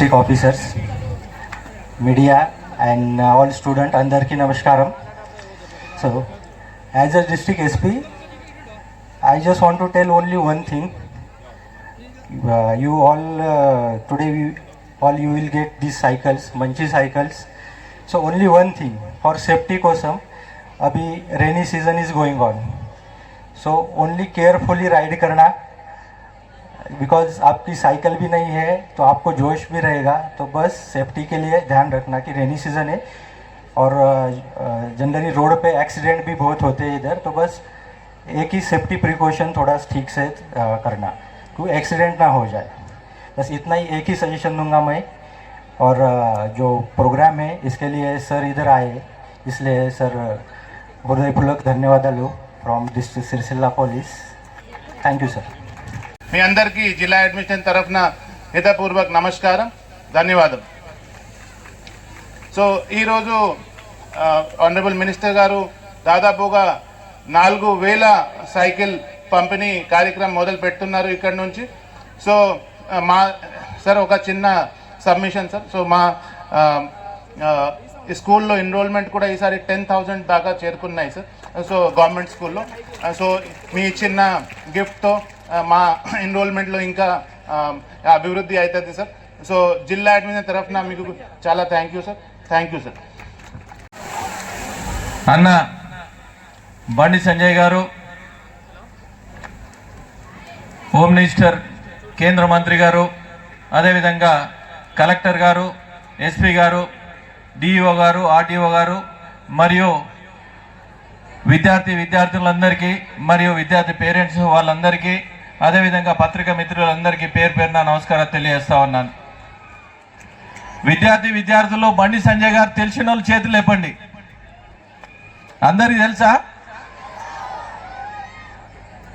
district officers, media, and uh, all student అందరికీ నమస్కారం so as a district SP I just want to tell only one thing you all today all you will get these cycles మంచి cycles so only one thing for safety కోసం अभी rainy season is going on so only carefully ride करना because आपकी cycle भी नहीं है तो आपको जोश भी रहेगा। तो बस सेफ्टी के लिए ध्यान रखना कि रेनी सीज़न है। और जनरली रोड पे एक्सीडेंट भी बहुत होते हैं इधर तो बस एक ही सेफ्टी प्रिकॉशन थोड़ा ठीक से करना, कि एक्सीडेंट ना हो जाए। बस इतना ही एक ही सजेशन दूँगा मैं। और जो प्रोग्राम है, इसके लिए सर इधर आए। इसलिए सर हृदयपूर्वक धन्यवाद लो from district Sircilla police thank you sir మీ అందరికీ జిల్లా అడ్మిషన్ తరఫున హితపూర్వక నమస్కారం ధన్యవాదం. సో ఈరోజు ఆనరబుల్ మినిస్టర్ గారు దాదాపుగా నాలుగు వేల సైకిల్ పంపిణీ కార్యక్రమం మొదలు పెడుతున్నారు ఇక్కడ నుంచి. సో మా సార్ ఒక చిన్న సబ్మిషన్ సార్. సో మా స్కూల్లో ఎన్రోల్మెంట్ కూడా ఈసారి టెన్ థౌజండ్ దాకా చేరుకున్నాయి సార్ సో గవర్నమెంట్ స్కూల్లో. సో మీ చిన్న గిఫ్ట్తో మా ఎన్రోల్మెంట్లో ఇంకా అభివృద్ధి అవుతుంది సార్ సో జిల్లా అడ్మిషన్ తరఫున మీకు చాలా thank you sir thank you sir అన్న బండి సంజయ్ గారు హోమ్ మినిస్టర్ కేంద్ర మంత్రి గారు అదేవిధంగా కలెక్టర్ గారు ఎస్పీ గారు డిఈఓ గారు ఆర్టీఓ గారు మరియు విద్యార్థి విద్యార్థులందరికీ మరియు విద్యార్థి పేరెంట్స్ వాళ్ళందరికీ అదేవిధంగా పత్రికా మిత్రులందరికీ పేరు పేరున నమస్కారం తెలియజేస్తా ఉన్నాను. విద్యార్థి విద్యార్థులు బండి సంజయ్ గారు తెలిసిన వాళ్ళు చేతులు లేపండి. అందరికి తెలుసా?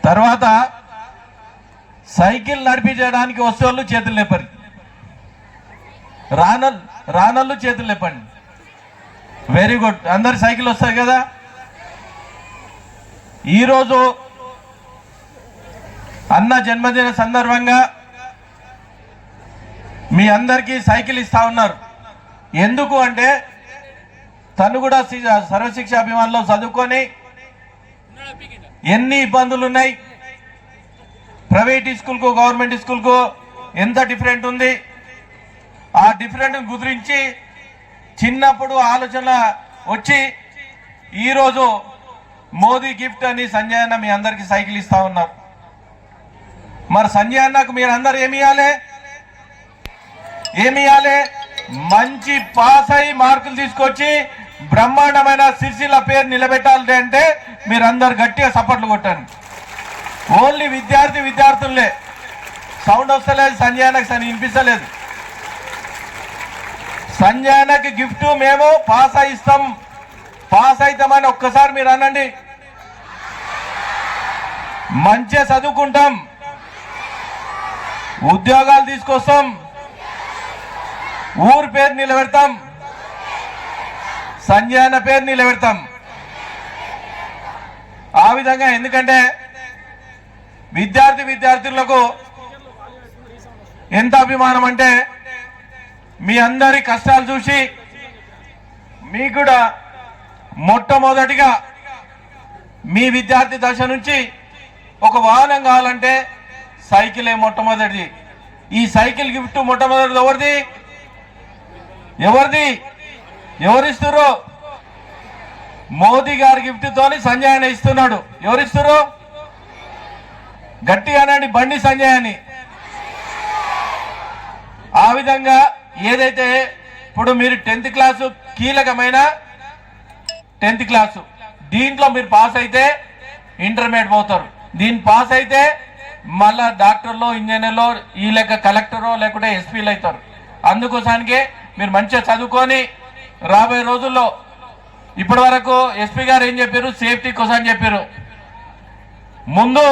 తర్వాత సైకిల్ నడిపించడానికి వస్తువులు చేతులు లేపండి. రానల్ రానళ్ళు చేతులు లేపండి. వెరీ గుడ్ అందరి సైకిల్ వస్తారు కదా? ఈరోజు అన్న జన్మదిన సందర్భంగా మీ అందరికీ సైకిల్ ఇస్తా ఉన్నారు. ఎందుకు అంటే తను కూడా సర్వశిక్ష అభిమానులు చదువుకొని ఎన్ని ఇబ్బందులు ఉన్నాయి ప్రైవేట్ స్కూల్కు గవర్నమెంట్ స్కూల్కు ఎంత డిఫరెంట్ ఉంది. ఆ డిఫరెంట్ గురించి చిన్నప్పుడు ఆలోచన వచ్చి ఈరోజు మోదీ గిఫ్ట్ అని సంజయ్ అన్న మీ అందరికి సైకిల్ ఇస్తా ఉన్నారు. మరి సంజయ్ అన్నకు మీరు అందరు ఏమి ఇవ్వాలి ఏమి ఇవ్వాలి మంచి పాస్ అయి మార్కులు తీసుకొచ్చి బ్రహ్మాండమైన సిరిసిల పేరు నిలబెట్టాలి అంటే మీరందరు గట్టిగా సపోర్ట్లు కొట్టండి. ఓన్లీ విద్యార్థి విద్యార్థులే. సౌండ్ వస్తలేదు సంజయానకు సరి వినిపిస్తలేదు. సంజయానకి గిఫ్ట్ మేము పాస్ అయిస్తాం. పాస్ అవుతామని ఒక్కసారి మీరు అనండి. మంచిగా చదువుకుంటాం. ఉద్యోగాలు తీసుకొస్తాం. ఊరు పేరు నిలబెడతాం. సంజయన పేరు నిలబెడతాం. ఆ విధంగా ఎందుకంటే విద్యార్థి విద్యార్థులకు ఎంత అభిమానం అంటే మీ అందరి కష్టాలు చూసి మీకు కూడా మొట్టమొదటిగా మీ విద్యార్థి దశ నుంచి ఒక వాహనం కావాలంటే సైకిలే మొట్టమొదటిది. ఈ సైకిల్ గిఫ్ట్ మొట్టమొదటిది ఎవరిది? ఎవరిది? ఎవరిస్తురు మోదీ గారి గిఫ్ట్ తోని సంజయ్ ఇస్తున్నాడు. ఎవరిస్తురు గట్టిగా అనండి బండి సంజయ్ అని ఆ విధంగా ఏదైతే ఇప్పుడు మీరు టెన్త్ క్లాసు కీలకమైన టెన్త్ క్లాసు దీంట్లో మీరు పాస్ అయితే ఇంటర్మీడియట్ పోతారు. దీన్ని పాస్ అయితే మళ్ళా డాక్టర్లో ఇంజనీర్లో ఈ లెక్క కలెక్టరో లేకుంటే ఎస్పీలు అవుతారు. అందుకోసానికే మీరు మంచిగా చదువుకొని రాబోయే రోజుల్లో ఇప్పటి వరకు ఎస్పీ గారు ఏం చెప్పారు? సేఫ్టీ కోసం చెప్పారు. ముందు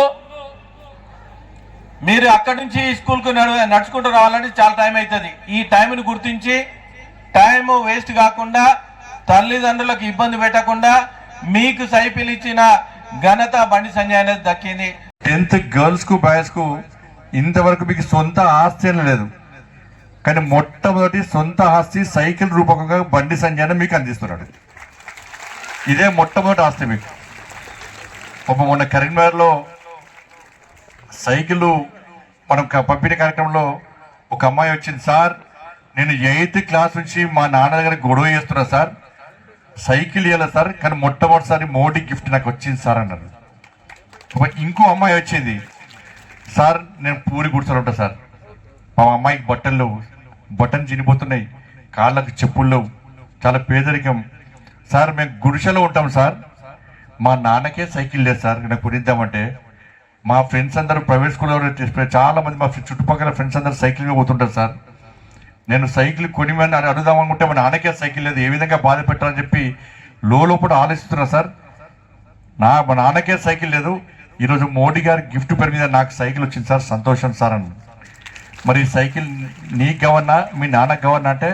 మీరు అక్కడి నుంచి స్కూల్కు నడు- నడుచుకుంటూ రావాలంటే చాలా టైం అవుతుంది ఈ టైంని గుర్తించి టైం వేస్ట్ కాకుండా తల్లిదండ్రులకు ఇబ్బంది పెట్టకుండా మీకు సైకిల్ ఇచ్చిన ఘనత బండి సంజయ్ అనేది దక్కింది. టెన్త్ గర్ల్స్కు బాయ్స్కు ఇంతవరకు మీకు సొంత ఆస్తి లేదు. కానీ మొట్టమొదటి సొంత ఆస్తి సైకిల్ రూపకంగా బండి సంజయ్ మీకు అందిస్తున్నాడు. ఇదే మొట్టమొదటి ఆస్తి మీకు. ఒక మొన్న కరీంనగర్లో సైకిల్ మనం పంపిణీ కార్యక్రమంలో ఒక అమ్మాయి వచ్చింది సార్ నేను ఎయిత్ క్లాస్ నుంచి మా నాన్న దగ్గర గొడవ చేస్తున్నా సార్. సైకిల్ ఇవ్వాలి సార్? కానీ మొట్టమొదటిసారి మోడీ గిఫ్ట్ నాకు వచ్చింది సార్ అన్నారు. ఇంకో అమ్మాయి వచ్చింది సార్ నేను పూరి గుడిసెలు ఉంటా సార్. మా అమ్మాయికి బట్టలు లేవు. బటన్ చినిపోతున్నాయి కాళ్ళకు చెప్పులు లేవు. చాలా పేదరికం. సార్ మేము గుడిసెలో ఉంటాం సార్. మా నాన్నకే సైకిల్ లేదు సార్. నాకు కొనిద్దామంటే మా ఫ్రెండ్స్ అందరూ ప్రైవేట్ స్కూల్లో చాలా మంది మా చుట్టుపక్కల ఫ్రెండ్స్ అందరూ సైకిల్ మీద పోతుంటారు సార్. నేను సైకిల్ కొనిమని అని అడుగుదాం అనుకుంటే మా నాన్నకే సైకిల్ లేదు ఏ విధంగా బాధ పెట్టాలని చెప్పి లోపల ఆలోచిస్తున్నా సార్. నా మా నాన్నకే సైకిల్ లేదు. ఈరోజు మోడీ గారి గిఫ్ట్ పేరు మీద నాకు సైకిల్ వచ్చింది సార్ సంతోషం సార్ అని. మరి సైకిల్ నీ గవర్నా మీ నాన్న గవర్నా అంటే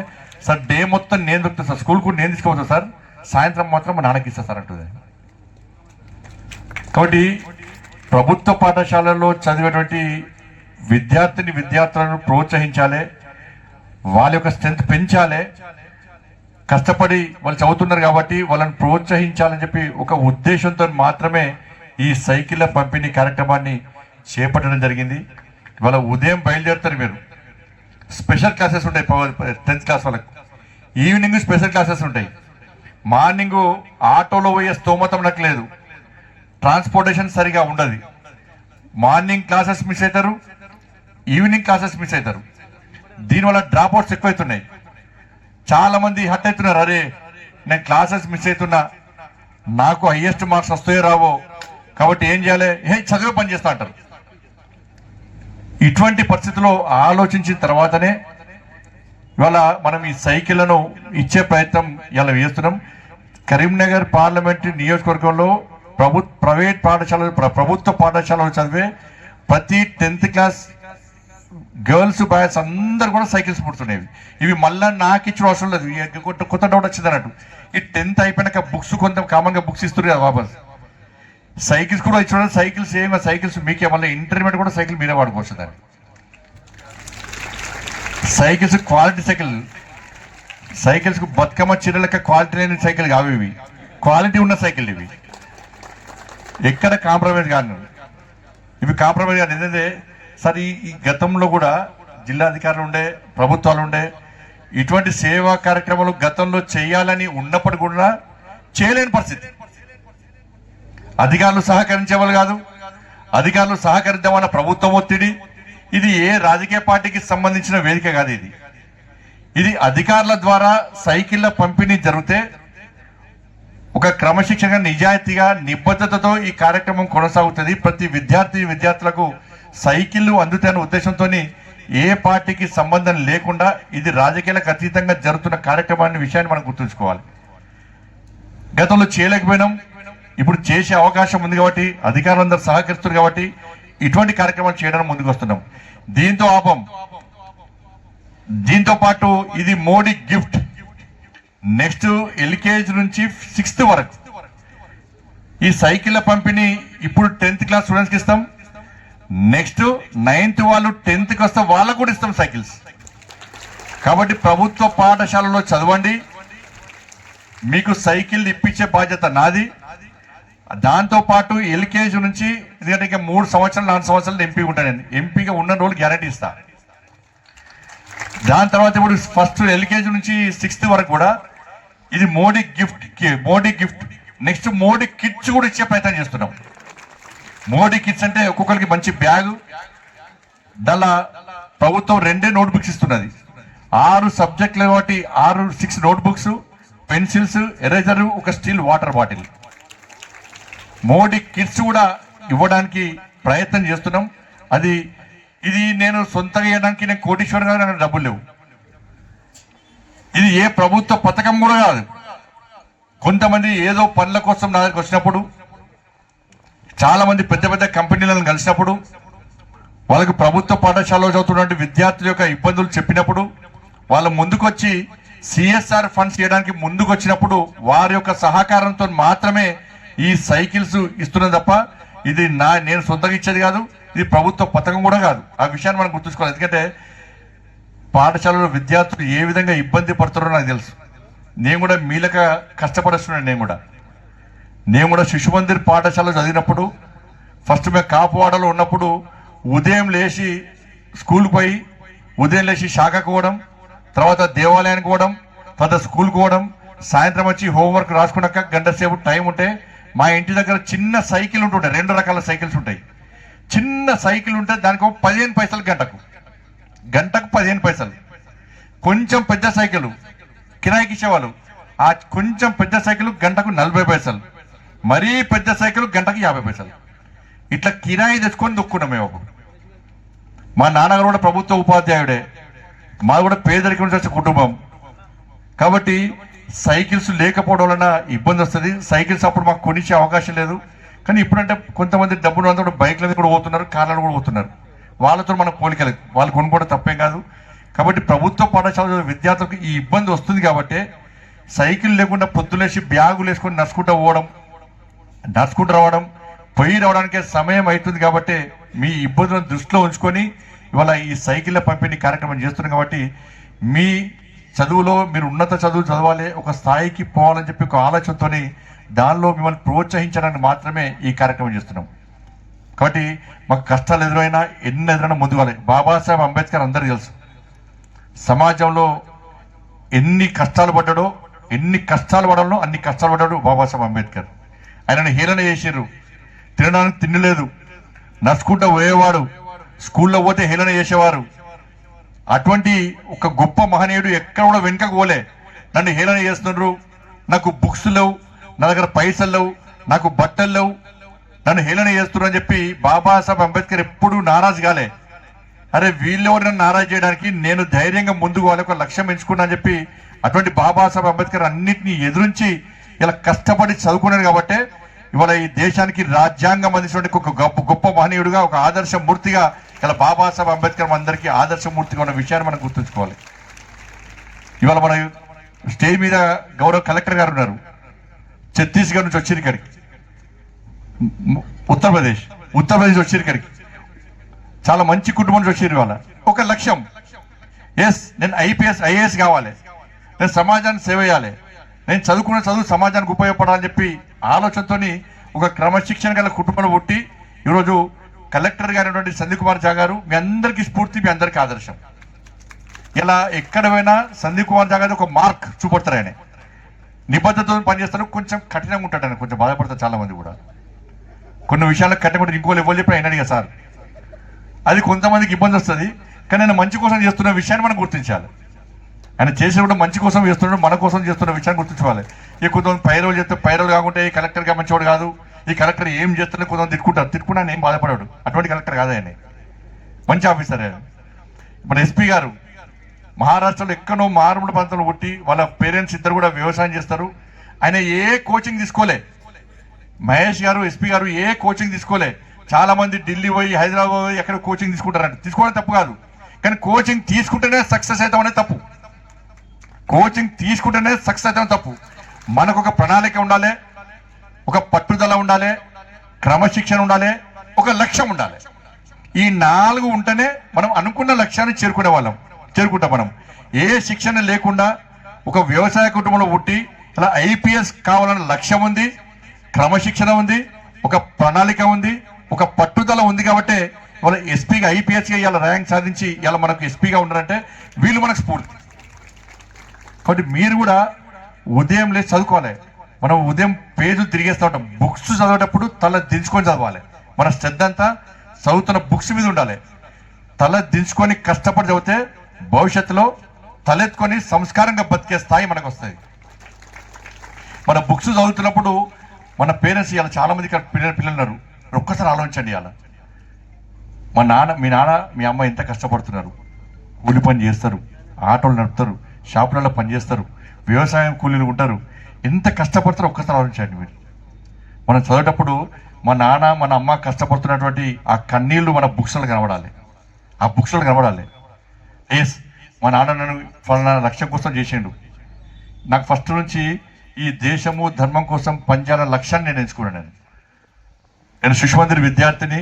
సార్ డే మొత్తం నేను దొరుకుతాను సార్ స్కూల్ కూడా నేను తీసుకోవచ్చు సార్. సాయంత్రం మాత్రం మా నాన్నకి ఇస్తా సార్ అంటుంది. కాబట్టి ప్రభుత్వ పాఠశాలలో చదివేటువంటి విద్యార్థిని విద్యార్థులను ప్రోత్సహించాలి. వాళ్ళ యొక్క స్ట్రెంత్ పెంచాలి. కష్టపడి వాళ్ళు చదువుతున్నారు కాబట్టి వాళ్ళని ప్రోత్సహించాలని చెప్పి ఒక ఉద్దేశంతో మాత్రమే ఈ సైకిళ్ళ పంపిణీ కార్యక్రమాన్ని చేపట్టడం జరిగింది. ఇవాళ ఉదయం బయలుదేరుతారు మీరు. స్పెషల్ క్లాసెస్ ఉంటాయి టెన్త్ క్లాస్ వాళ్ళకి. ఈవినింగ్ స్పెషల్ క్లాసెస్ ఉంటాయి. మార్నింగ్ ఆటోలో పోయే స్తోమతం నాకు లేదు. ట్రాన్స్పోర్టేషన్ సరిగా ఉండదు. మార్నింగ్ క్లాసెస్ మిస్ అవుతారు ఈవినింగ్ క్లాసెస్ మిస్ అవుతారు దీనివల్ల డ్రాప్ అవుట్స్ ఎక్కువైతున్నాయి. చాలా మంది హట్ అవుతున్నారు. అరే నేను క్లాసెస్ మిస్ అవుతున్నా. నాకు హయ్యెస్ట్ మార్క్స్ వస్తాయో రావో? కాబట్టి ఏం చేయాలి? ఏ చదివే పని చేస్తా అంటారు. ఇటువంటి పరిస్థితుల్లో ఆలోచించిన తర్వాతనే ఇవాళ మనం ఈ సైకిళ్ళను ఇచ్చే ప్రయత్నం ఇలా వేస్తున్నాం. కరీంనగర్ పార్లమెంట్ నియోజకవర్గంలో ప్రభు ప్రైవేట్ పాఠశాలలు ప్రభుత్వ పాఠశాలలో చదివే ప్రతి టెన్త్ క్లాస్ గర్ల్స్ బాయ్స్ అందరు కూడా సైకిల్స్ పుడుతున్నాయి ఇవి మళ్ళీ నాకు ఇచ్చిన అవసరం లేదు. ఇక కొత్త కొత్త డౌట్ వచ్చింది అన్నట్టు. ఈ టెన్త్ అయిపోయినాక బుక్స్ కొంత కామన్గా బుక్స్ ఇస్తున్నారు కదా వాపస్. సైకిల్స్ కూడా ఇచ్చిన సైకిల్స్ ఏమి సైకిల్స్ మీకే. మళ్ళీ ఇంటర్మీడియట్ కూడా సైకిల్ మీరే వాడుకోవచ్చు దాన్ని. Cycles quality cycle. సైకిల్స్కు బతుకమ్మ చీరలక క్వాలిటీ లేని సైకిల్ కావు ఇవి. క్వాలిటీ ఉన్న సైకిల్ ఇవి. ఎక్కడ కాంప్రమైజ్ కాను. ఇవి కాంప్రమైజ్ కాదు ఎందుకంటే సరే ఈ గతంలో కూడా జిల్లా అధికారులు ఉండే ప్రభుత్వాలు ఉండే ఇటువంటి సేవా కార్యక్రమాలు గతంలో చేయాలని ఉన్నప్పటి కూడా చేయలేని పరిస్థితి. అధికారులు సహకరించేవాళ్ళు కాదు. అధికారులు సహకరిద్దామన్న ప్రభుత్వం ఒత్తిడి. ఇది ఏ రాజకీయ పార్టీకి సంబంధించిన వేదిక కాదు ఇది. ఇది అధికారుల ద్వారా సైకిళ్ళ పంపిణీ జరిగితే ఒక క్రమశిక్షణ నిజాయితీగా నిబద్ధతతో ఈ కార్యక్రమం కొనసాగుతుంది. ప్రతి విద్యార్థి విద్యార్థులకు సైకిళ్ళు అందుతాయన్న ఉద్దేశంతో ఏ పార్టీకి సంబంధం లేకుండా ఇది రాజకీయాలకు అతీతంగా జరుగుతున్న కార్యక్రమాన్ని విషయాన్ని మనం గుర్తుంచుకోవాలి. గతంలో చేయలేకపోయినాం. ఇప్పుడు చేసే అవకాశం ఉంది కాబట్టి అధికారులందరూ సహకరిస్తున్నారు కాబట్టి ఇటువంటి కార్యక్రమాలు చేయడానికి ముందుకు వస్తున్నాం దీంతో ఆపం. దీంతో పాటు ఇది మోడీ గిఫ్ట్. నెక్స్ట్ ఎల్కేజీ నుంచి సిక్స్త్ వరకు. ఈ సైకిళ్ళ పంపిణీ ఇప్పుడు టెన్త్ క్లాస్ స్టూడెంట్స్కి ఇస్తాం. నెక్స్ట్ నైన్త్ వాళ్ళు టెన్త్కి వస్తే వాళ్ళకు కూడా ఇస్తాం సైకిల్స్. కాబట్టి ప్రభుత్వ పాఠశాలలో చదవండి. మీకు సైకిల్ ఇప్పించే బాధ్యత నాది. దాంతో పాటు ఎల్కేజీ నుంచి ఎందుకంటే ఇంకా మూడు సంవత్సరాలు నాలుగు సంవత్సరాలు ఎంపీ ఉంటానండి ఎంపీగా ఉన్న రోజులు గ్యారంటీ ఇస్తా. దాని తర్వాత ఇప్పుడు ఫస్ట్ ఎల్కేజీ నుంచి సిక్స్త్ వరకు కూడా ఇది Modi gift Modi gift. Next Modi kits కూడా ఇచ్చే ప్రయత్నం చేస్తున్నాం. మోడీ కిట్స్ అంటే ఒక్కొక్కరికి మంచి బ్యాగ్. దళ ప్రభుత్వం రెండే నోట్బుక్స్ ఇస్తున్నది. ఆరు సబ్జెక్టులు కాబట్టి ఆరు సిక్స్ నోట్బుక్స్ పెన్సిల్స్ ఎరేజర్ ఒక steel water bottle. Modi kits కూడా ఇవ్వడానికి ప్రయత్నం చేస్తున్నాం. అది ఇది నేను సొంతంగా ఇవ్వడానికి నేను కోటీశ్వర్ గారు డబ్బులు లేవు. ఇది ఏ ప్రభుత్వ పథకం కూడా కాదు. కొంతమంది ఏదో పనుల కోసం నా దగ్గరికి వచ్చినప్పుడు చాలామంది పెద్ద పెద్ద కంపెనీలను కలిసినప్పుడు వాళ్ళకు ప్రభుత్వ పాఠశాలలో చదువుతున్నటువంటి విద్యార్థుల యొక్క ఇబ్బందులు చెప్పినప్పుడు వాళ్ళు ముందుకొచ్చి సిఎస్ఆర్ ఫండ్స్ చేయడానికి ముందుకు వచ్చినప్పుడు వారి యొక్క సహకారంతో మాత్రమే ఈ సైకిల్స్ ఇస్తున్నది తప్ప ఇది నా నేను సొంతంగా ఇచ్చేది కాదు ఇది ప్రభుత్వ పథకం కూడా కాదు. ఆ విషయాన్ని మనం గుర్తుంచుకోవాలి. ఎందుకంటే పాఠశాలలో విద్యార్థులు ఏ విధంగా ఇబ్బంది పడుతున్నారో నాకు తెలుసు. నేను కూడా మీలక కష్టపడుస్తున్నాను నేను కూడా. నేను కూడా శిశు మందిర్ పాఠశాలలో చదివినప్పుడు ఫస్ట్ మేము కాపువాడలో ఉన్నప్పుడు ఉదయం లేచి స్కూల్కి పోయి ఉదయం లేచి శాఖకు పోవడం తర్వాత దేవాలయానికి పోవడం తర్వాత స్కూల్కి పోవడం సాయంత్రం వచ్చి హోంవర్క్ రాసుకున్నాక గంట సేపు టైం ఉంటే మా ఇంటి దగ్గర చిన్న సైకిల్ ఉంటుంటాయి రెండు రకాల సైకిల్స్ ఉంటాయి. చిన్న సైకిల్ ఉంటే దానికి పదిహేను పైసలు గంటకు. గంటకు పదిహేను పైసలు. కొంచెం పెద్ద సైకిల్ కిరాయికి ఇచ్చేవాళ్ళు. ఆ కొంచెం పెద్ద సైకిల్ గంటకు నలభై పైసలు. మరీ పెద్ద సైకిల్ గంటకు యాభై పైసలు. ఇట్లా కిరాయి తెచ్చుకొని దొక్కున్నాం మేము. మా నాన్నగారు కూడా ప్రభుత్వ ఉపాధ్యాయుడే. మా కూడా పేదరికం నుంచి వచ్చే కుటుంబం. కాబట్టి సైకిల్స్ లేకపోవడం వలన ఇబ్బంది వస్తుంది. సైకిల్స్ అప్పుడు మాకు కొనిచ్చే అవకాశం లేదు. కానీ ఇప్పుడంటే కొంతమంది డబ్బులు అంతా కూడా బైక్ల మీద కూడా పోతున్నారు కార్లలో కూడా పోతున్నారు. వాళ్ళతో మన పోలికలు వాళ్ళు కొనుక్కోవడం తప్పేం కాదు. కాబట్టి ప్రభుత్వ పాఠశాల విద్యార్థులకు ఈ ఇబ్బంది వస్తుంది కాబట్టి సైకిల్ లేకుండా పొద్దులేసి బ్యాగులు వేసుకొని నడుచుకుంటూ పోవడం నడుచుకుంటూ రావడం పోయి రావడానికే సమయం అవుతుంది కాబట్టి మీ ఇబ్బందులను దృష్టిలో ఉంచుకొని ఇవాళ ఈ సైకిళ్ళ పంపిణీ కార్యక్రమం చేస్తున్నాం కాబట్టి మీ చదువులో మీరు ఉన్నత చదువు చదవాలి ఒక స్థాయికి పోవాలని చెప్పి ఒక ఆలోచనతోని దానిలో మిమ్మల్ని ప్రోత్సహించడానికి మాత్రమే ఈ కార్యక్రమం చేస్తున్నాం. కాబట్టి మాకు కష్టాలు ఎదురైనా ఎన్ని ఎదురైనా ముందుకోవాలి బాబాసాహెబ్ అంబేద్కర్ అందరికీ తెలుసు. సమాజంలో ఎన్ని కష్టాలు పడ్డాడో ఎన్ని కష్టాలు పడాలో అన్ని కష్టాలు పడ్డాడు బాబాసాహెబ్ అంబేద్కర్. ఆయనను హేళన చేసారు తినడానికి తినలేదు. నడుచుకుంటూ పోయేవాడు. స్కూల్లో పోతే హేళన చేసేవారు. అటువంటి ఒక గొప్ప మహనీయుడు ఎక్కడ కూడా వెనుకకు పోలే. నన్ను హేళన చేస్తున్నారు. నాకు బుక్స్ లేవు. నా దగ్గర పైసలు లేవు. నాకు బట్టలు లేవు. నన్ను హేళన చేస్తున్నారని అని చెప్పి బాబాసాహెబ్ అంబేద్కర్ ఎప్పుడు నారాజు కాలే. అరే వీళ్ళెవరు నన్ను నారాజు చేయడానికి? నేను ధైర్యంగా ముందుకు వాళ్ళ ఒక లక్ష్యం ఎంచుకున్నా అని చెప్పి అటువంటి బాబాసాహెబ్ అంబేద్కర్ అన్నింటినీ ఎదురించి ఇలా కష్టపడి చదువుకున్నాడు కాబట్టి ఇవాళ ఈ దేశానికి రాజ్యాంగం అందించినటువంటి ఒక గొప్ప గొప్ప మహనీయుడుగా ఒక ఆదర్శ మూర్తిగా ఇలా బాబాసాహెబ్ అంబేద్కర్ అందరికీ ఆదర్శ మూర్తిగా ఉన్న విషయాన్ని మనం గుర్తుంచుకోవాలి. ఇవాళ మన స్టేజ్ మీద గౌరవ కలెక్టర్ గారు ఉన్నారు. ఛత్తీస్గఢ్ నుంచి వచ్చింది ఇక్కడికి. ఉత్తరప్రదేశ్. ఉత్తరప్రదేశ్ వచ్చారు ఇక్కడికి. చాలా మంచి కుటుంబం నుంచి వచ్చారు ఇవాళ. ఒక లక్ష్యం. ఎస్ నేను ఐపీఎస్ ఐఏఎస్ కావాలి. నేను సమాజాన్ని సేవ చేయాలి. నేను చదువుకున్న చదువు సమాజానికి ఉపయోగపడాలని చెప్పి ఆలోచనతోని ఒక క్రమశిక్షణ గల కుటుంబంలో పుట్టి ఈరోజు కలెక్టర్ గారైనటువంటి సందీప్ కుమార్ జా గారు మీ అందరికీ స్ఫూర్తి మీ అందరికీ ఆదర్శం. ఇలా ఎక్కడ పోయినా సందీప్ కుమార్ జా గారు ఒక మార్క్ చూపడతారు ఆయన. నిబద్ధతతో పనిచేస్తారు కొంచెం కఠినంగా ఉంటాడు ఆయన. కొంచెం బాధపడతారు చాలా మంది కూడా. కొన్ని విషయాలకు కట్టబడి ఉంటారు. ఇంకోళ్ళు ఎవరు ఆయన అడిగా సార్. అది కొంతమందికి ఇబ్బంది వస్తుంది కానీ ఆయన మంచి కోసం చేస్తున్న విషయాన్ని మనం గుర్తించాలి. ఆయన చేసిన కూడా మంచి కోసం చేస్తున్నాడు మన కోసం చేస్తున్న విషయాన్ని గుర్తించుకోవాలి. ఈ కొంతమంది పైరవులు చేస్తే పైరవులు కాకుంటే ఈ కలెక్టర్గా మంచివాడు కాదు ఈ కలెక్టర్ ఏం చేస్తున్నా కొంతమంది తిట్టుకుంటారు. తిట్టుకున్నా ఏం బాధపడాడు. అటువంటి కలెక్టర్ కాదు ఆయన. మంచి ఆఫీసర్ ఆయన. ఇప్పుడు ఎస్పీ గారు మహారాష్ట్రలో ఎక్కడో మారుమూల ప్రాంతంలో పుట్టి వాళ్ళ పేరెంట్స్ ఇద్దరు కూడా వ్యవసాయం చేస్తారు. ఆయన ఏ కోచింగ్ తీసుకోలే. మహేష్ గారు ఎస్పీ గారు ఏ కోచింగ్ తీసుకోలే. చాలా మంది ఢిల్లీ పోయి హైదరాబాద్ పోయి ఎక్కడ కోచింగ్ తీసుకుంటారంట. తీసుకోవడం తప్పు కాదు. కానీ కోచింగ్ తీసుకుంటేనే సక్సెస్ అవుతాం అనేది తప్పు. కోచింగ్ తీసుకుంటేనే సక్సెస్ అవుతాం తప్పు. మనకు ఒక ప్రణాళిక ఉండాలి ఒక పట్టుదల ఉండాలి క్రమశిక్షణ ఉండాలి ఒక లక్ష్యం ఉండాలి. ఈ నాలుగు ఉంటేనే మనం అనుకున్న లక్ష్యాన్ని చేరుకునే వాళ్ళం చేరుకుంటాం మనం. ఏ శిక్షణ లేకుండా ఒక వ్యవసాయ కుటుంబంలో పుట్టి అలా ఐపీఎస్ కావాలన్న లక్ష్యం ఉంది. క్రమశిక్షణ ఉంది ఒక ప్రణాళిక ఉంది ఒక పట్టుదల ఉంది కాబట్టి వాళ్ళ ఎస్పీగా ఐపీఎస్గా ఇవాళ ర్యాంక్ సాధించి ఇవాళ మనకు ఎస్పీగా ఉన్నారంటే వీళ్ళు మనకు స్ఫూర్తి. కాబట్టి మీరు కూడా ఉదయం లేచి చదువుకోవాలి. మనం ఉదయం పేజీలు తిరిగేస్తూ ఉంటాం. బుక్స్ చదివేటప్పుడు తల దించుకొని చదవాలి. మన శ్రద్ధ అంతా చదువుతున్న బుక్స్ మీద ఉండాలి. తల దించుకొని కష్టపడి చదివితే భవిష్యత్తులో తలెత్తుకొని సంస్కారంగా బతికే స్థాయి మనకు వస్తుంది. మన బుక్స్ చదువుతున్నప్పుడు మన పేరెంట్స్ ఇవాళ చాలామంది ఇక్కడ పిల్లలు పిల్లలు ఉన్నారు. ఒక్కసారి ఆలోచించండి ఇవాళ. మా నాన్న మీ నాన్న మీ అమ్మ ఎంత కష్టపడుతున్నారు. కూలి పని చేస్తారు. ఆటోలు నడుపుతారు. షాపులలో పని చేస్తారు. వ్యవసాయం కూలీలు ఉంటారు. ఎంత కష్టపడతారో ఒక్కసారి ఆలోచించండి మీరు. మనం చదివేటప్పుడు మా నాన్న మన అమ్మ కష్టపడుతున్నటువంటి ఆ కన్నీళ్ళు మన బుక్స్లో కనబడాలి. ఆ బుక్స్లో కనబడాలి. ఎస్ మా నాన్న నన్ను ఫలానా లక్ష్యం కోసం చేసిండు. నాకు ఫస్ట్ నుంచి ఈ దేశము ధర్మం కోసం పనిచేయాల లక్ష్యాన్ని నేను ఎంచుకున్నాను నేను. నేను సుష్మందిర్ విద్యార్థిని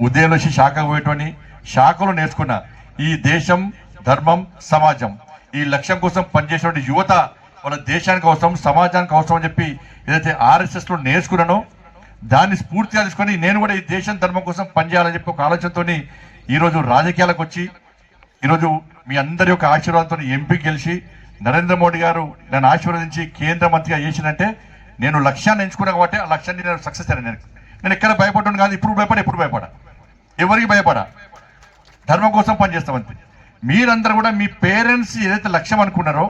ఉదయం వచ్చి శాఖకు పోయేటోని శాఖలో నేర్చుకున్నా ఈ దేశం ధర్మం సమాజం ఈ లక్ష్యం కోసం పనిచేసినటువంటి యువత వాళ్ళ దేశానికి అవసరం సమాజానికి అవసరం అని చెప్పి ఏదైతే ఆర్ఎస్ఎస్లో నేర్చుకున్నానో దాన్ని స్ఫూర్తిగా తీసుకొని నేను కూడా ఈ దేశం ధర్మం కోసం పనిచేయాలని చెప్పి ఒక ఆలోచనతో ఈరోజు రాజకీయాలకు వచ్చి ఈరోజు మీ అందరి యొక్క ఆశీర్వాదంతో ఎంపీ గెలిచి నరేంద్ర మోడీ గారు నన్ను ఆశీర్వదించి కేంద్ర మంత్రిగా చేసినంటే నేను లక్ష్యాన్ని ఎంచుకున్నా కాబట్టి ఆ లక్ష్యాన్ని నేను సక్సెస్ అయ్యాను నేను నేను ఎక్కడ భయపడ్డాను కాదు ఇప్పుడు భయపడ ఎప్పుడు భయపడ ఎవరికి భయపడా ధర్మం కోసం పనిచేస్తామంతే మీరందరూ కూడా మీ పేరెంట్స్ ఏదైతే లక్ష్యం అనుకున్నారో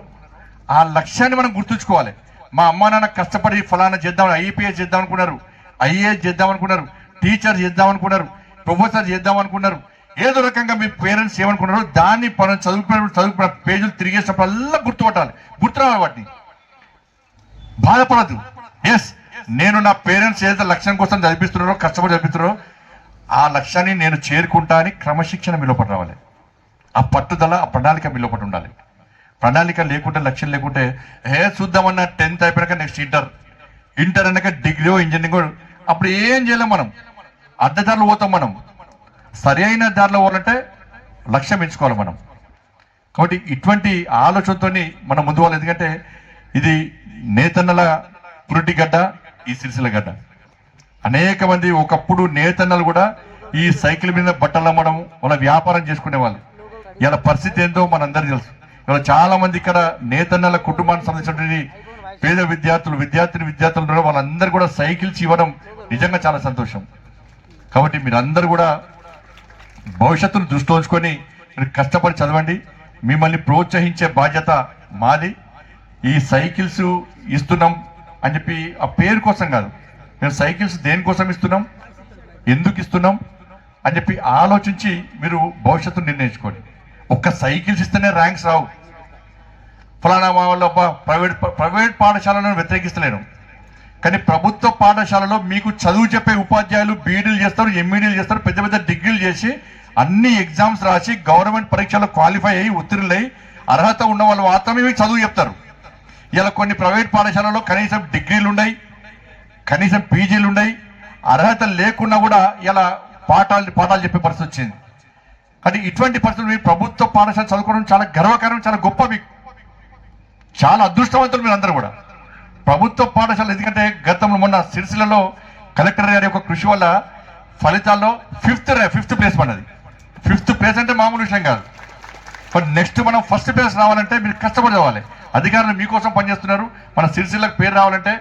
ఆ లక్ష్యాన్ని మనం గుర్తుంచుకోవాలి. మా అమ్మ నాన్న కష్టపడి ఫలానా చేద్దాం ఐపీఎస్ చేద్దాం అనుకున్నారు ఐఏఎస్ చేద్దాం అనుకున్నారు టీచర్ చేద్దాం అనుకున్నారు ప్రొఫెసర్ చేద్దాం అనుకున్నారు ఏదో రకంగా మీ పేరెంట్స్ ఏమనుకుంటారో దాన్ని మనం చదువుకున్న చదువుకున్న పేజీలు తిరిగేసినప్పుడల్లా గుర్తుపట్టాలి. గుర్తురావాలి వాటిని. బాధపడదు ఎస్ నేను నా పేరెంట్స్ ఏదైతే లక్ష్యం కోసం చదివిస్తున్నారో కష్టపడి చదివిస్తున్నారో ఆ లక్ష్యాన్ని నేను చేరుకుంటా అని క్రమశిక్షణ మీ రావాలి. ఆ పట్టుదల ఆ ప్రణాళిక మీ ఉండాలి. ప్రణాళిక లేకుంటే లక్ష్యం లేకుంటే ఏ చూద్దామన్నా టెన్త్ అయిపోయాక నెక్స్ట్ ఇంటర్. ఇంటర్ అన్నాక డిగ్రీ ఇంజనీరింగ్ అప్పుడు ఏం చేయలేం మనం. అడ్డదారులు పోతాం మనం. సరి అయిన దారిలో పోవాలంటే లక్ష్యం ఎంచుకోవాలి మనం. కాబట్టి ఇటువంటి ఆలోచనతో మనం ముందు వాళ్ళు ఎందుకంటే ఇది నేతన్నల పురిటి గడ్డ ఈ సిరిసిల గడ్డ. అనేక మంది ఒకప్పుడు నేతన్నలు కూడా ఈ సైకిల్ మీద బట్టలు అమ్మడం వాళ్ళ వ్యాపారం చేసుకునే వాళ్ళు. ఇలా పరిస్థితి ఏందో మనందరికీ తెలుసు. ఇలా చాలా మంది ఇక్కడ నేతన్నల కుటుంబానికి సంబంధించినటువంటి పేద విద్యార్థులు విద్యార్థిని విద్యార్థులు వాళ్ళందరూ కూడా సైకిల్స్ ఇవ్వడం నిజంగా చాలా సంతోషం. కాబట్టి మీరందరూ కూడా భవిష్యత్తును దృష్టి ఉంచుకొని మీరు కష్టపడి చదవండి. మిమ్మల్ని ప్రోత్సహించే బాధ్యత మాది. ఈ సైకిల్స్ ఇస్తున్నాం అని చెప్పి ఆ పేరు కోసం కాదు. మేము సైకిల్స్ దేనికోసం ఇస్తున్నాం? ఎందుకు ఇస్తున్నాం? అని చెప్పి ఆలోచించి మీరు భవిష్యత్తును నిర్ణయించుకోండి. ఒక్క సైకిల్స్ ఇస్తేనే ర్యాంక్స్ రావు. ఫలానా మా వాళ్ళ ప్రైవేట్ ప్రైవేట్ పాఠశాలను వ్యతిరేకిస్తలేను. కానీ ప్రభుత్వ పాఠశాలలో మీకు చదువు చెప్పే ఉపాధ్యాయులు బీడీలు చేస్తారు ఎంఈడీలు చేస్తారు పెద్ద పెద్ద డిగ్రీలు చేసి అన్ని ఎగ్జామ్స్ రాసి గవర్నమెంట్ పరీక్షలో క్వాలిఫై అయ్యి ఉత్తీర్ణులై అర్హత ఉన్న వాళ్ళు మాత్రమే మీకు చదువు చెప్తారు. ఇలా కొన్ని ప్రైవేట్ పాఠశాలలో కనీసం డిగ్రీలు ఉన్నాయి కనీసం పీజీలు ఉన్నాయి అర్హత లేకున్నా కూడా ఇలా పాఠాలు పాఠాలు చెప్పే పరిస్థితి వచ్చింది. కానీ ఇటువంటి పరిస్థితులు మీరు ప్రభుత్వ పాఠశాల చదువుకోవడం చాలా గర్వకారం చాలా గొప్ప మీకు. చాలా అదృష్టవంతులు మీరు అందరూ కూడా. ప్రభుత్వ పాఠశాల ఎందుకంటే గతంలో మొన్న సిరిసిల్లలో కలెక్టర్ గారి యొక్క కృషి వల్ల ఫలితాల్లో ఫిఫ్త్ ఫిఫ్త్ ప్లేస్ పడినది ఫిఫ్త్ ప్లేస్ అంటే మామూలు విషయం కాదు. బట్ నెక్స్ట్ మనం ఫస్ట్ ప్లేస్ రావాలంటే మీరు కష్టపడి రావాలి. అధికారులు మీకోసం పనిచేస్తున్నారు. మన సిరిసిల్లకు పేరు రావాలంటే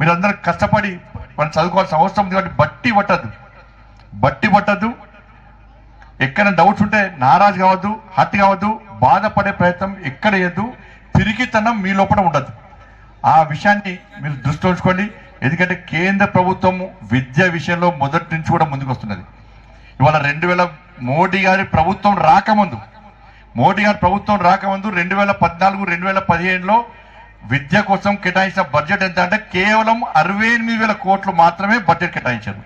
మీరు అందరూ కష్టపడి మనం చదువుకోవాల్సిన అవసరం ఉంది కాబట్టి బట్టి పట్టద్దు. బట్టి పట్టద్దు. ఎక్కడ డౌట్స్ ఉంటే నారాజు కావద్దు హట్ కావద్దు బాధపడే ప్రయత్నం ఎక్కడ వేయద్దు తిరిగితనం మీ లోపల ఉండదు ఆ విషయాన్ని మీరు దృష్టి ఉంచుకోండి. ఎందుకంటే కేంద్ర ప్రభుత్వం విద్య విషయంలో మొదటి నుంచి కూడా ముందుకు వస్తున్నది ఇవాళ రెండు వేల మోడీ గారి ప్రభుత్వం రాకముందు మోడీ గారి ప్రభుత్వం రాకముందు రెండు వేల పద్నాలుగు రెండు వేల పదిహేనులో విద్య కోసం కేటాయించిన బడ్జెట్ ఎంత అంటే కేవలం అరవై ఎనిమిది వేల కోట్లు మాత్రమే బడ్జెట్ కేటాయించారు.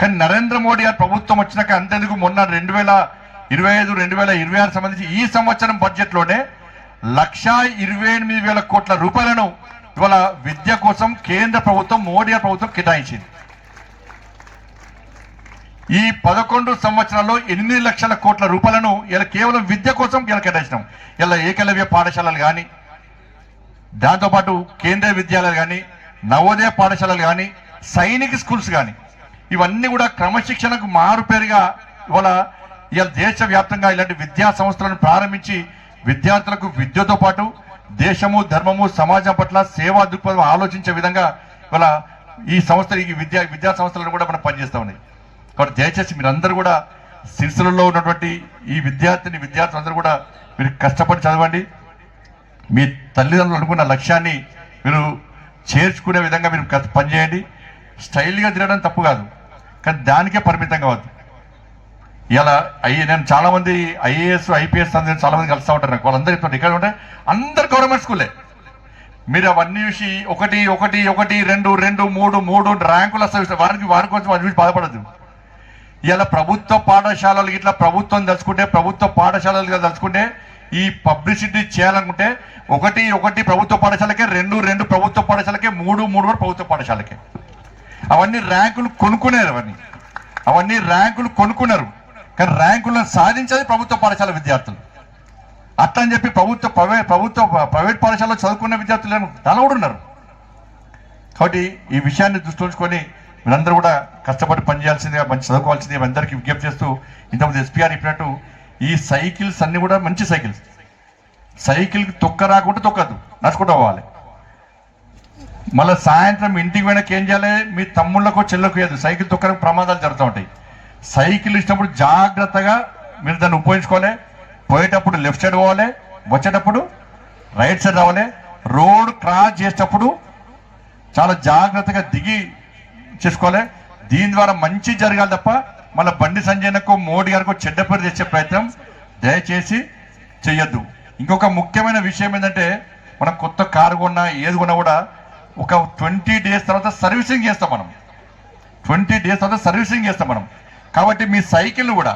కానీ నరేంద్ర మోడీ గారి ప్రభుత్వం వచ్చినాక అంతేందుకు? మొన్న రెండు వేల ఇరవై ఐదు రెండు వేల ఇరవై ఆరు సంబంధించి ఈ సంవత్సరం బడ్జెట్లోనే లక్షా ఇరవై ఎనిమిది వేల కోట్ల రూపాయలను ఇవాళ విద్య కోసం కేంద్ర ప్రభుత్వం మోడీ ప్రభుత్వం కేటాయించింది. ఈ పదకొండు సంవత్సరాల్లో ఎనిమిది లక్షల కోట్ల రూపాయలను ఇలా కేవలం విద్య కోసం ఇలా కేటాయించినాం. ఇలా ఏకలవ్య పాఠశాలలు కానీ దాంతోపాటు కేంద్రీయ విద్యాలయాలు కానీ నవోదయ పాఠశాలలు కానీ సైనిక స్కూల్స్ కానీ ఇవన్నీ కూడా క్రమశిక్షణకు మారుపేరుగా ఇవాళ ఇవాళ దేశవ్యాప్తంగా ఇలాంటి విద్యా సంస్థలను ప్రారంభించి విద్యార్థులకు విద్యతో పాటు దేశము ధర్మము సమాజం పట్ల సేవా దృక్పథం ఆలోచించే విధంగా ఇవాళ ఈ సంస్థ ఈ విద్యా విద్యా సంస్థలను కూడా మనం పనిచేస్తా ఉన్నాయి. కాబట్టి దయచేసి మీరందరూ కూడా సిరిసిలలో ఉన్నటువంటి ఈ విద్యార్థిని విద్యార్థులందరూ కూడా మీరు కష్టపడి చదవండి. మీ తల్లిదండ్రులు అనుకున్న లక్ష్యాన్ని మీరు చేర్చుకునే విధంగా మీరు పనిచేయండి. స్టైల్గా తిరగడం తప్పు కాదు. కానీ దానికే పరిమితం కావద్దు. ఇలా అయ్యి నేను చాలా మంది ఐఏఎస్ ఐపీఎస్ అందరూ చాలామంది కలుస్తూ ఉంటారు నాకు. వాళ్ళందరూ చెప్తారు ఇక్కడ ఉంటే అందరు గవర్నమెంట్ స్కూలే. మీరు అవన్నీ చూసి ఒకటి ఒకటి ఒకటి రెండు రెండు మూడు మూడు ర్యాంకులు వస్తాయి వారికి వారి కోసం వారి చూసి బాధపడదు ఇలా ప్రభుత్వ పాఠశాలలు ఇట్లా ప్రభుత్వం తలుచుకుంటే ప్రభుత్వ పాఠశాలలుగా తలుచుకుంటే ఈ పబ్లిసిటీ చేయాలనుకుంటే ఒకటి ఒకటి ప్రభుత్వ పాఠశాలకే రెండు రెండు ప్రభుత్వ పాఠశాలకే మూడు మూడు ప్రభుత్వ పాఠశాలకే. అవన్నీ ర్యాంకులు కొనుక్కున్నారు అవన్నీ. అవన్నీ ర్యాంకులు కొనుక్కున్నారు కానీ ర్యాంకులను సాధించేది ప్రభుత్వ పాఠశాల విద్యార్థులు. అట్లా అని చెప్పి ప్రభుత్వ ప్రైవేట్ ప్రభుత్వ ప్రైవేట్ పాఠశాలలో చదువుకున్న విద్యార్థులు చాలా కూడా ఉన్నారు. కాబట్టి ఈ విషయాన్ని దృష్టి ఉంచుకొని మీరందరూ కూడా కష్టపడి పనిచేయాల్సిందిగా మంచి చదువుకోవాల్సిందిగా అందరికీ విజ్ఞప్తి చేస్తూ ఇంతకుముందు ఎస్పీఆర్ చెప్పినట్టు ఈ సైకిల్స్ అన్నీ కూడా మంచి సైకిల్స్. సైకిల్కి తొక్క రాకుండా తొక్కదు నడుచుకుంటూ పోవాలి. మళ్ళీ సాయంత్రం ఇంటికి వెనక్కి ఏం చేయాలి? మీ తమ్ముళ్ళకో చెల్లకు ఏదు? సైకిల్ తొక్కడానికి ప్రమాదాలు జరుగుతూ ఉంటాయి. సైకిల్ ఇచ్చినప్పుడు జాగ్రత్తగా మీరు దాన్ని ఉపయోగించుకోవాలి. పోయేటప్పుడు లెఫ్ట్ సైడ్ పోవాలి వచ్చేటప్పుడు రైట్ సైడ్ రావాలి. రోడ్ క్రాస్ చేసేటప్పుడు చాలా జాగ్రత్తగా దిగి చేసుకోవాలి. దీని ద్వారా మంచి జరగాలి తప్ప మళ్ళీ బండి సంజయ్నకు మోడీ గారికి చెడ్డ పేరు తెచ్చే ప్రయత్నం దయచేసి చెయ్యొద్దు. ఇంకొక ముఖ్యమైన విషయం ఏంటంటే మనం కొత్త కారు కొన్నా ఏది కొన్నా కూడా ఒక ట్వంటీ డేస్ తర్వాత సర్వీసింగ్ చేస్తాం మనం. ట్వంటీ డేస్ తర్వాత సర్వీసింగ్ చేస్తాం మనం. కాబట్టి మీ సైకిల్ కూడా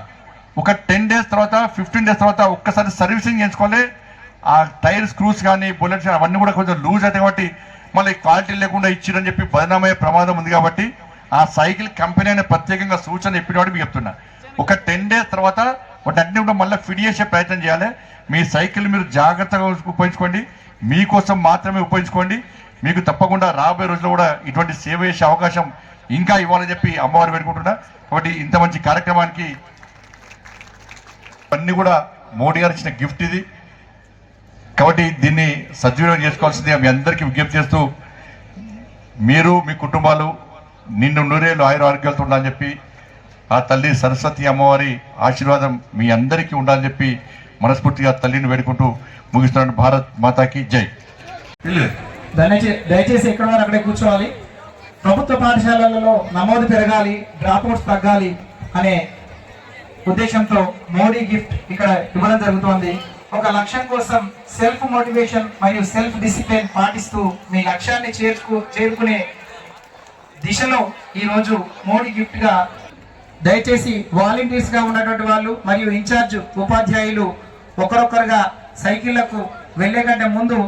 ఒక టెన్ డేస్ తర్వాత ఫిఫ్టీన్ డేస్ తర్వాత ఒక్కసారి సర్వీసింగ్ చేయించుకోవాలి. ఆ టైర్ స్క్రూస్ కానీ బుల్లెట్స్ కానీ అవన్నీ కూడా కొంచెం లూజ్ అవుతాయి కాబట్టి మళ్ళీ క్వాలిటీ లేకుండా ఇచ్చిరని చెప్పి బదనామయ్యే ప్రమాదం ఉంది కాబట్టి ఆ సైకిల్ కంపెనీ అనే ప్రత్యేకంగా సూచన చెప్పినవాడు మీకు చెప్తున్నా. ఒక టెన్ డేస్ తర్వాత వాటన్ని కూడా మళ్ళీ ఫిట్ చేసే ప్రయత్నం చేయాలి. మీ సైకిల్ మీరు జాగ్రత్తగా ఉపయోగించుకోండి. మీకోసం మాత్రమే ఉపయోగించుకోండి. మీకు తప్పకుండా రాబోయే రోజుల్లో కూడా ఇటువంటి సేవ చేసే అవకాశం ఇంకా ఇవ్వాలని చెప్పి అమ్మవారు పెట్టుకుంటున్నా కాబట్టి ఇంత మంచి కార్యక్రమానికి అన్ని కూడా మోడీ గారు ఇచ్చిన గిఫ్ట్ ఇది. కాబట్టి దీన్ని సద్వినియోగం చేసుకోవాల్సిందిగా మీ అందరికీ విజ్ఞప్తి చేస్తూ మీరు మీ కుటుంబాలు నిండు నూరేళ్ళు ఆయుర ఆరోగ్యాలతో ఉండాలని చెప్పి ఆ తల్లి సరస్వతి అమ్మవారి ఆశీర్వాదం మీ అందరికీ ఉండాలని చెప్పి మనస్ఫూర్తిగా తల్లిని వేడుకుంటూ ముగిస్తున్నాను. భారత్ మాతాకి జై. దయచేసి దయచేసి ఎక్కడ వారు అక్కడే కూర్చోవాలి. ప్రభుత్వ పాఠశాలలలో నమోదు పెరగాలి డ్రాప్అవుట్స్ తగ్గాలి అనే ఉద్దేశంతో మోడీ గిఫ్ట్ ఇక్కడ ఇవ్వడం జరుగుతోంది. ఒక లక్ష్యం కోసం సెల్ఫ్ మోటివేషన్ మరియు సెల్ఫ్ డిసిప్లిన్ పాటిస్తూ మీ లక్ష్యాన్ని చేర్చుకు చేరుకునే దిశలో ఈరోజు మోడీ గిఫ్ట్గా దయచేసి వాలంటీర్స్గా ఉన్నటువంటి వాళ్ళు మరియు ఇన్ఛార్జ్ ఉపాధ్యాయులు ఒకరొకరుగా సైకిళ్ళకు వెళ్ళే కంటే ముందు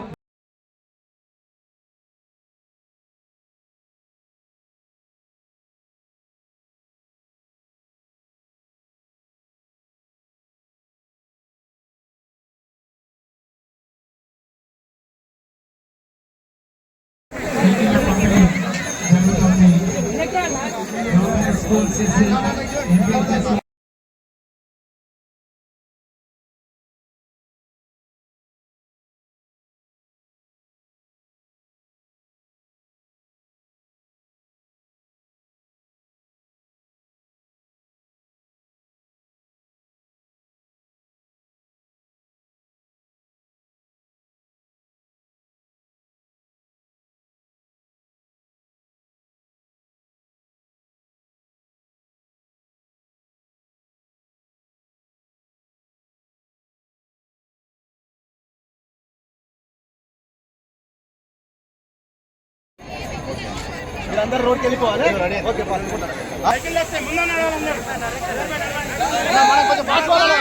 రాష్ట్రాల